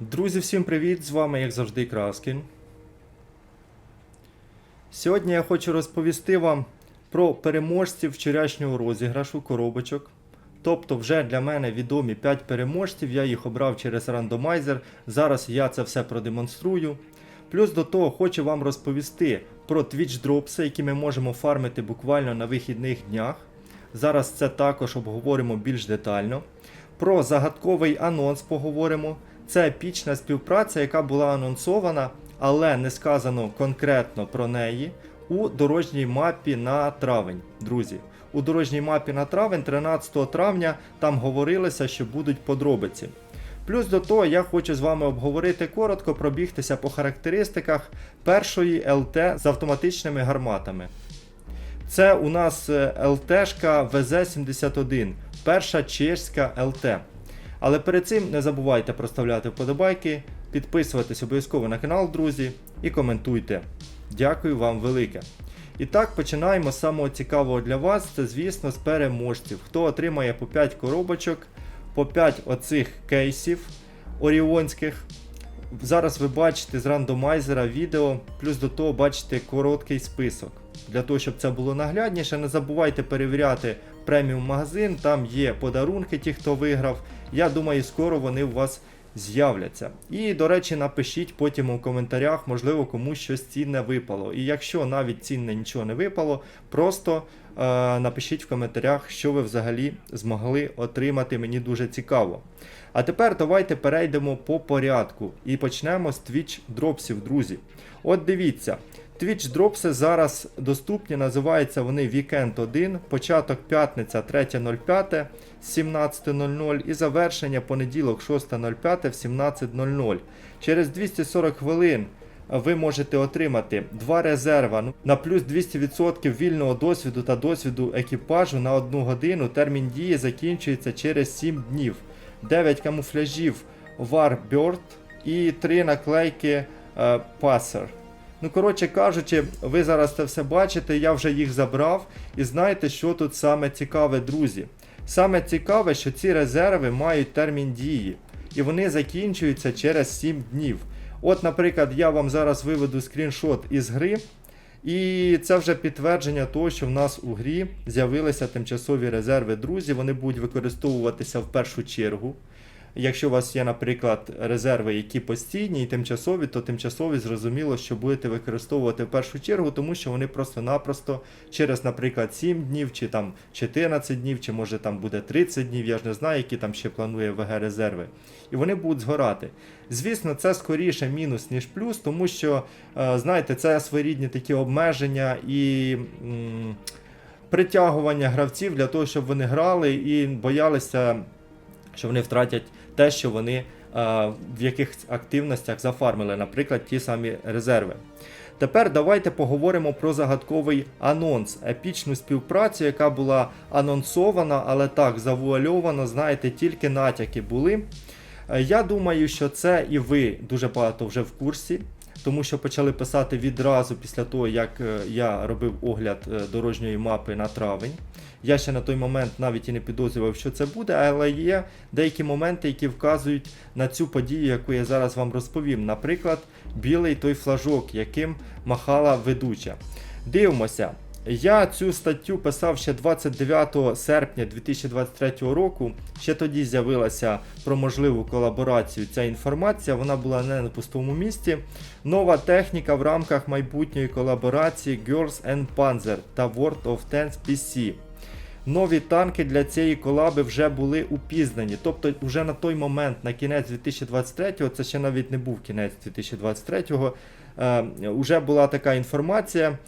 Друзі, всім привіт! З вами, як завжди, Краскін. Сьогодні я хочу розповісти вам про переможців вчорашнього розіграшу коробочок. Тобто, вже для мене відомі 5 переможців, я їх обрав через рандомайзер. Зараз я це все продемонструю. Плюс до того хочу вам розповісти про Twitch дропси, які ми можемо фармити буквально на вихідних днях. Зараз це також обговоримо більш детально. Про загадковий анонс поговоримо. Це епічна співпраця, яка була анонсована, але не сказано конкретно про неї у дорожній мапі на травень, друзі. У дорожній мапі на травень, 13 травня, там говорилося, що будуть подробиці. Плюс до того я хочу з вами обговорити коротко, пробігтися по характеристиках першої ЛТ з автоматичними гарматами. Це у нас е, ЛТшка ВЗ-71, перша чешська ЛТ. Але перед цим не забувайте проставляти вподобайки, підписуватись обов'язково на канал, друзі, і коментуйте. Дякую вам велике. І так, починаємо з самого цікавого для вас. Це, звісно, з переможців. Хто отримає по 5 коробочок, по 5 оцих кейсів оріонських. Зараз ви бачите з рандомайзера відео, плюс до того бачите короткий список. Для того, щоб це було наглядніше, не забувайте перевіряти преміум магазин, там є подарунки, ті, хто виграв. Я думаю, скоро вони у вас з'являться. І, до речі, напишіть потім у коментарях, можливо, комусь щось цінне випало. І якщо навіть цінне нічого не випало, просто напишіть в коментарях, що ви взагалі змогли отримати. Мені дуже цікаво. А тепер давайте перейдемо по порядку і почнемо з Twitch дропсів, друзі. От дивіться. Twitch дропси зараз доступні, називаються вони Weekend 1, початок п'ятниця 3.05 з 17.00 і завершення понеділок 6.05 в 17.00. Через 240 хвилин ви можете отримати два резерва ну, на плюс 200% вільного досвіду та досвіду екіпажу на 1 годину. Термін дії закінчується через 7 днів. 9 камуфляжів Warbird і 3 наклейки е, Passer. Ну, коротше кажучи, ви зараз це все бачите, я вже їх забрав. І знаєте, що тут саме цікаве, друзі? Саме цікаве, що ці резерви мають термін дії, і вони закінчуються через 7 днів. От, наприклад, я вам зараз виведу скріншот із гри. І це вже підтвердження того, що в нас у грі з'явилися тимчасові резерви, друзі. Вони будуть використовуватися в першу чергу. Якщо у вас є, наприклад, резерви, які постійні і тимчасові, то тимчасові зрозуміло, що будете використовувати в першу чергу, тому що вони просто-напросто через, наприклад, 7 днів, чи там 14 днів, чи може там буде 30 днів, я ж не знаю, які там ще планує ВГ резерви. І вони будуть згорати. Звісно, це скоріше мінус, ніж плюс, тому що, е, знаєте, це своєрідні такі обмеження і. Притягування гравців для того, щоб вони грали і боялися що вони втратять те, що вони е, в яких активностях зафармили, наприклад, ті самі резерви. Тепер давайте поговоримо про загадковий анонс, епічну співпрацю, яка була анонсована, але так завуальовано, знаєте, тільки натяки були. Е, Я думаю, що це і ви дуже багато вже в курсі, тому що почали писати відразу після того, як е, я робив огляд е, дорожньої мапи на травень. Я ще на той момент навіть і не підозрював, що це буде, але є деякі моменти, які вказують на цю подію, яку я зараз вам розповім. Наприклад, білий той флажок, яким махала ведуча. Дивимося. Я цю статтю писав ще 29 серпня 2023 року. Ще тоді з'явилася про можливу колаборацію ця інформація. Вона була не на пустому місці. Нова техніка в рамках майбутньої колаборації Girls and Panzer та World of Tanks PC. Нові танки для цієї колаби вже були упізнані. Тобто, вже на той момент, на кінець 2023-го, це ще навіть не був кінець 2023-го, е, вже була така інформація.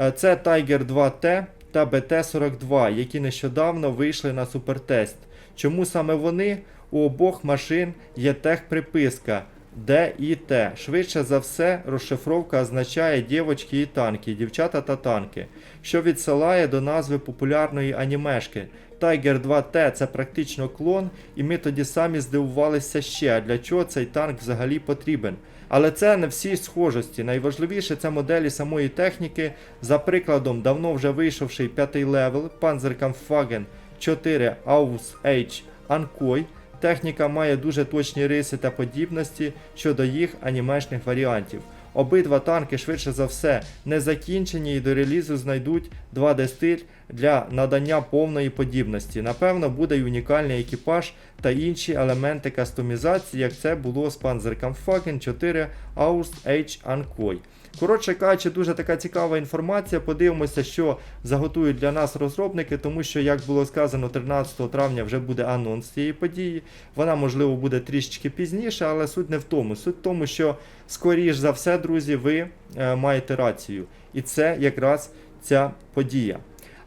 Е, Це Tiger 2T та BT-42, які нещодавно вийшли на супертест. Чому саме вони? У обох машин є техприписка Д і Т. Швидше за все, розшифровка означає дівочки і танки, дівчата та танки, що відсилає до назви популярної анімешки. Tiger 2T це практично клон, і ми тоді самі здивувалися ще, для чого цей танк взагалі потрібен. Але це не всі схожості. Найважливіше це моделі самої техніки. За прикладом, давно вже вийшовший п'ятий левел Panzerkampfwagen 4 Aus H Ankoy Техніка має дуже точні риси та подібності щодо їх анімешних варіантів. Обидва танки швидше за все не закінчені і до релізу знайдуть 2D стиль для надання повної подібності. Напевно, буде й унікальний екіпаж та інші елементи кастомізації, як це було з Panzerkampfwagen 4 Aust H Ankoy. Коротше кажучи, дуже така цікава інформація. Подивимося, що заготують для нас розробники, тому що, як було сказано, 13 травня вже буде анонс цієї події. Вона, можливо, буде трішечки пізніше, але суть не в тому. Суть в тому, що, скоріш за все, друзі, ви е, маєте рацію. І це якраз ця подія.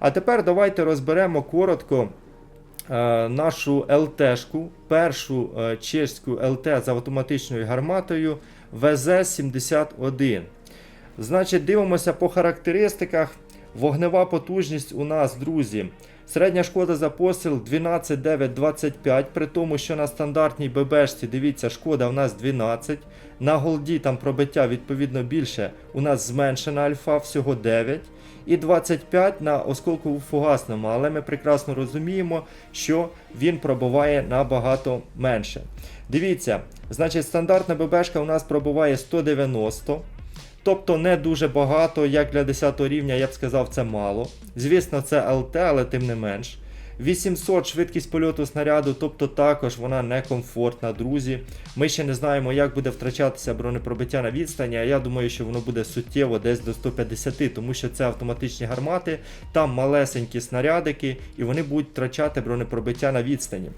А тепер давайте розберемо коротко е, нашу ЛТшку, першу е, чеську ЛТ з автоматичною гарматою ВЗ-71. Значить, дивимося по характеристиках. Вогнева потужність у нас, друзі. Середня шкода за постріл 12925, при тому, що на стандартній ББшці, дивіться, шкода у нас 12. На голді там пробиття відповідно більше. У нас зменшена альфа, всього 9. І 25 на осколково фугасному, але ми прекрасно розуміємо, що він пробуває набагато менше. Дивіться, значить, стандартна ББшка у нас пробуває 190. Тобто не дуже багато, як для 10 рівня, я б сказав, це мало. Звісно, це ЛТ, але тим не менш. 800 швидкість польоту снаряду, тобто також вона некомфортна, друзі. Ми ще не знаємо, як буде втрачатися бронепробиття на відстані, а я думаю, що воно буде суттєво десь до 150, тому що це автоматичні гармати, там малесенькі снарядики, і вони будуть втрачати бронепробиття на відстані.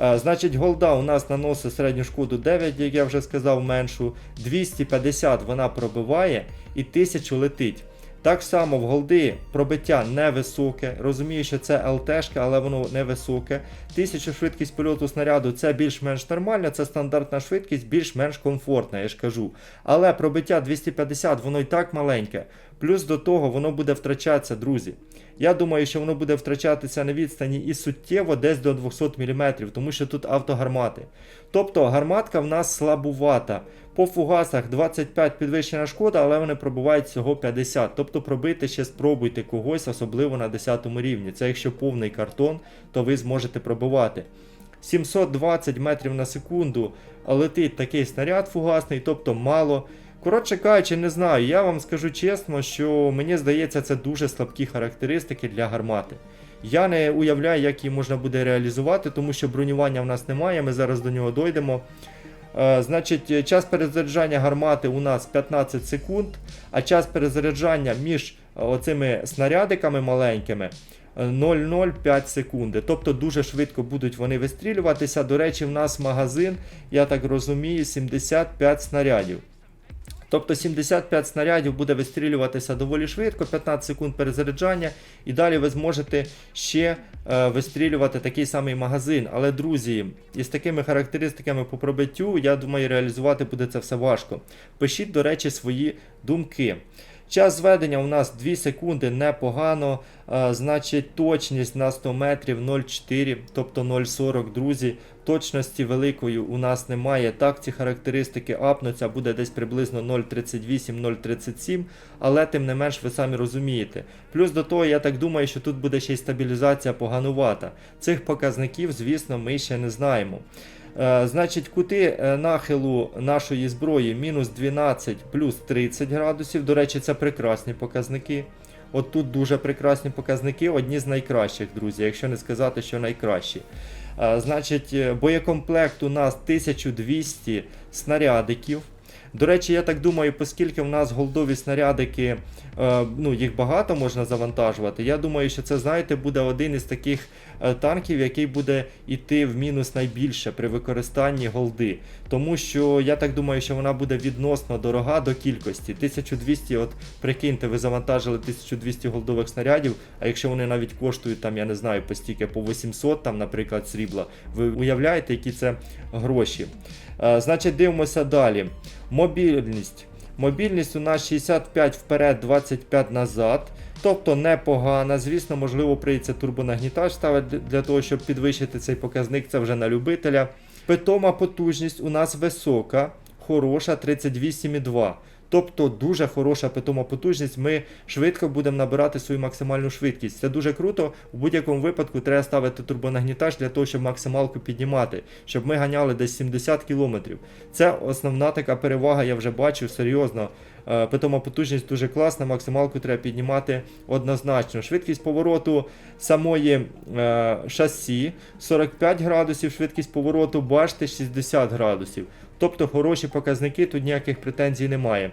Е, Значить, голда у нас наносить середню шкоду 9, як я вже сказав, меншу. 250 вона пробиває і 1000 летить. Так само в голди пробиття невисоке. Розумію, що це ЛТшка, але воно невисоке. 1000 швидкість польоту снаряду це більш-менш нормально, це стандартна швидкість, більш-менш комфортна, я ж кажу. Але пробиття 250, воно і так маленьке. Плюс до того воно буде втрачатися, друзі. Я думаю, що воно буде втрачатися на відстані і суттєво десь до 200 мм, тому що тут автогармати. Тобто гарматка в нас слабувата. По фугасах 25 підвищена шкода, але вони пробувають всього 50. Тобто пробити ще спробуйте когось, особливо на 10 рівні. Це якщо повний картон, то ви зможете пробивати. 720 метрів на секунду летить такий снаряд фугасний, тобто мало. Коротше кажучи, не знаю, я вам скажу чесно, що мені здається, це дуже слабкі характеристики для гармати. Я не уявляю, як її можна буде реалізувати, тому що бронювання в нас немає, ми зараз до нього дойдемо. Е, значить, час перезаряджання гармати у нас 15 секунд, а час перезаряджання між е, оцими снарядиками маленькими е, 0,05 секунди. Тобто дуже швидко будуть вони вистрілюватися. До речі, в нас магазин, я так розумію, 75 снарядів. Тобто 75 снарядів буде вистрілюватися доволі швидко, 15 секунд перезаряджання, і далі ви зможете ще е, вистрілювати такий самий магазин. Але, друзі, із такими характеристиками по пробиттю, я думаю, реалізувати буде це все важко. Пишіть, до речі, свої думки. Час зведення у нас 2 секунди непогано. Е, значить, точність на 100 метрів 0,4, тобто 0,40, друзі. Точності великої у нас немає. Так, ці характеристики апнуться, буде десь приблизно 0,38-0,37, але тим не менш ви самі розумієте. Плюс до того, я так думаю, що тут буде ще й стабілізація поганувата. Цих показників, звісно, ми ще не знаємо. Е, Значить, кути е, нахилу нашої зброї мінус 12 плюс 30 градусів. До речі, це прекрасні показники. От тут дуже прекрасні показники, одні з найкращих, друзі, якщо не сказати, що найкращі. Е, Значить, боєкомплект у нас 1200 снарядиків. До речі, я так думаю, оскільки в нас голдові снарядики, ну, їх багато можна завантажувати. Я думаю, що це, знаєте, буде один із таких танків, який буде йти в мінус найбільше при використанні голди. Тому що я так думаю, що вона буде відносно дорога до кількості. 1200, от прикиньте, ви завантажили 1200 голдових снарядів, а якщо вони навіть коштують там, я не знаю, по стільки по 800, там, наприклад, срібла, ви уявляєте, які це гроші. Е, Значить, дивимося далі. Мобільність. Мобільність у нас 65 вперед, 25 назад. Тобто непогана. Звісно, можливо, прийдеться турбонагнітач ставити для того, щоб підвищити цей показник. Це вже на любителя. Питома потужність у нас висока, хороша 38,2. Тобто дуже хороша питома потужність. Ми швидко будемо набирати свою максимальну швидкість. Це дуже круто. У будь-якому випадку треба ставити турбонагнітач для того, щоб максималку піднімати, щоб ми ганяли десь 70 км. Це основна така перевага, я вже бачив серйозно. Е, Питома потужність дуже класна, максималку треба піднімати однозначно. Швидкість повороту самої е, шасі 45 градусів, швидкість повороту башти 60 градусів. Тобто хороші показники, тут ніяких претензій немає.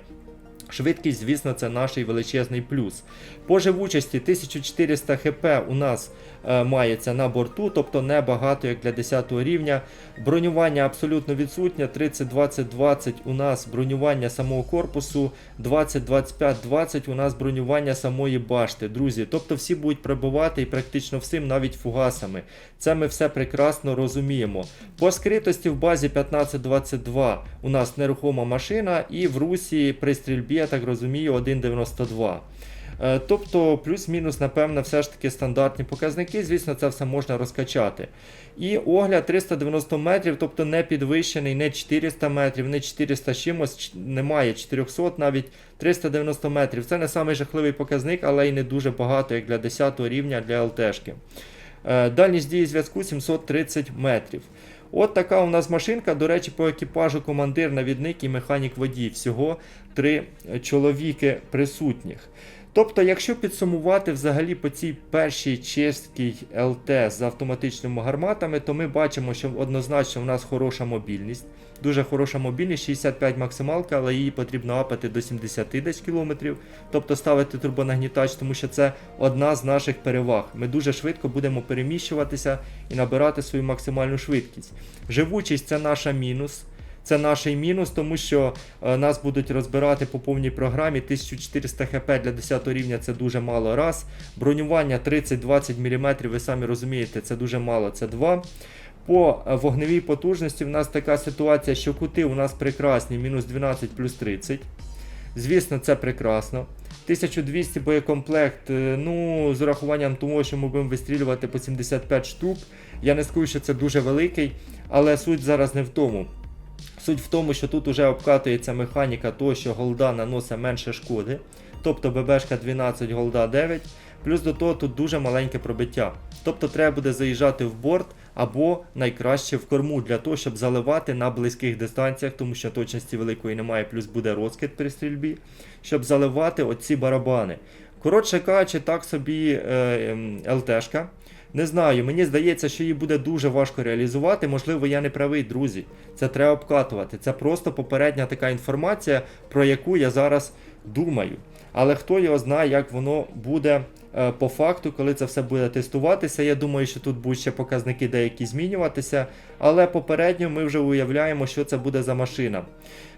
Швидкість, звісно, це наш величезний плюс. По живучості 1400 хп у нас мається на борту, тобто небагато як для 10 рівня. Бронювання абсолютно відсутнє. 30, 20, 20 у нас бронювання самого корпусу, 20, 25, 20 у нас бронювання самої башти. Друзі, тобто всі будуть прибувати і практично всім, навіть фугасами. Це ми все прекрасно розуміємо. По скритості в базі 1522 у нас нерухома машина, і в русі при стрільбі, я так розумію, 1,92. Е, Тобто, плюс-мінус, напевно, все ж таки стандартні показники. Звісно, це все можна розкачати. І огляд 390 метрів, тобто не підвищений, не 400 метрів, не 400 чимось, немає 400, навіть 390 метрів. Це не самий жахливий показник, але й не дуже багато, як для 10 рівня для ЛТшки. Е, Дальність дії зв'язку 730 метрів. От така у нас машинка. До речі, по екіпажу командир, навідник і механік водій. Всього три е, чоловіки присутніх. Тобто, якщо підсумувати взагалі по цій першій честкій ЛТ з автоматичними гарматами, то ми бачимо, що однозначно в нас хороша мобільність. Дуже хороша мобільність, 65 максималка, але її потрібно апати до 70 десь кілометрів, тобто ставити турбонагнітач, тому що це одна з наших переваг. Ми дуже швидко будемо переміщуватися і набирати свою максимальну швидкість. Живучість це наша мінус. Це наш мінус, тому що е, нас будуть розбирати по повній програмі. 1400 хп для 10 рівня це дуже мало раз. Бронювання 30-20 мм, ви самі розумієте, це дуже мало, це 2. По е, вогневій потужності в нас така ситуація, що кути у нас прекрасні, мінус 12 плюс 30. Звісно, це прекрасно. 1200 боєкомплект, е, ну, з урахуванням того, що ми будемо вистрілювати по 75 штук. Я не скажу, що це дуже великий, але суть зараз не в тому. Суть в тому, що тут вже обкатується механіка того, що голда наносить менше шкоди. Тобто ББшка 12, голда 9. Плюс до того тут дуже маленьке пробиття. Тобто треба буде заїжджати в борт або найкраще в корму для того, щоб заливати на близьких дистанціях, тому що точності великої немає, плюс буде розкид при стрільбі, щоб заливати оці барабани. Коротше кажучи, так собі е, ем, ЛТшка. Не знаю, мені здається, що її буде дуже важко реалізувати. Можливо, я не правий, друзі. Це треба обкатувати. Це просто попередня така інформація, про яку я зараз думаю. Але хто його знає, як воно буде е, по факту, коли це все буде тестуватися. Я думаю, що тут будуть ще показники деякі змінюватися. Але попередньо ми вже уявляємо, що це буде за машина.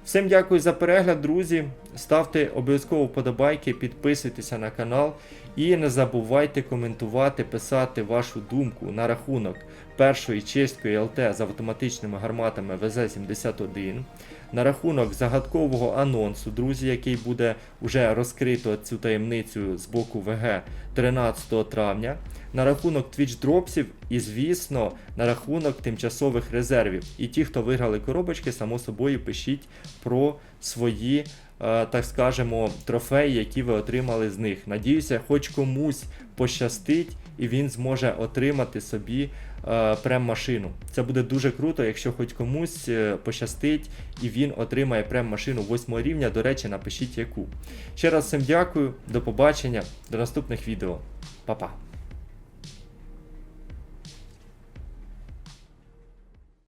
Всім дякую за перегляд, друзі. Ставте обов'язково вподобайки, підписуйтеся на канал і не забувайте коментувати, писати вашу думку на рахунок першої чисткої ЛТ з автоматичними гарматами ВЗ-71, на рахунок загадкового анонсу, друзі, який буде вже розкрито цю таємницю з боку ВГ 13 травня, на рахунок Twitch дропсів і, звісно, на рахунок тимчасових резервів. І ті, хто виграли коробочки, само собою пишіть про свої, е, так скажемо, трофеї, які ви отримали з них. Надіюся, хоч комусь пощастить і він зможе отримати собі е, прем-машину. Це буде дуже круто, якщо хоч комусь е, пощастить і він отримає прем-машину 8 рівня. До речі, напишіть яку. Ще раз всім дякую, до побачення, до наступних відео. Па-па.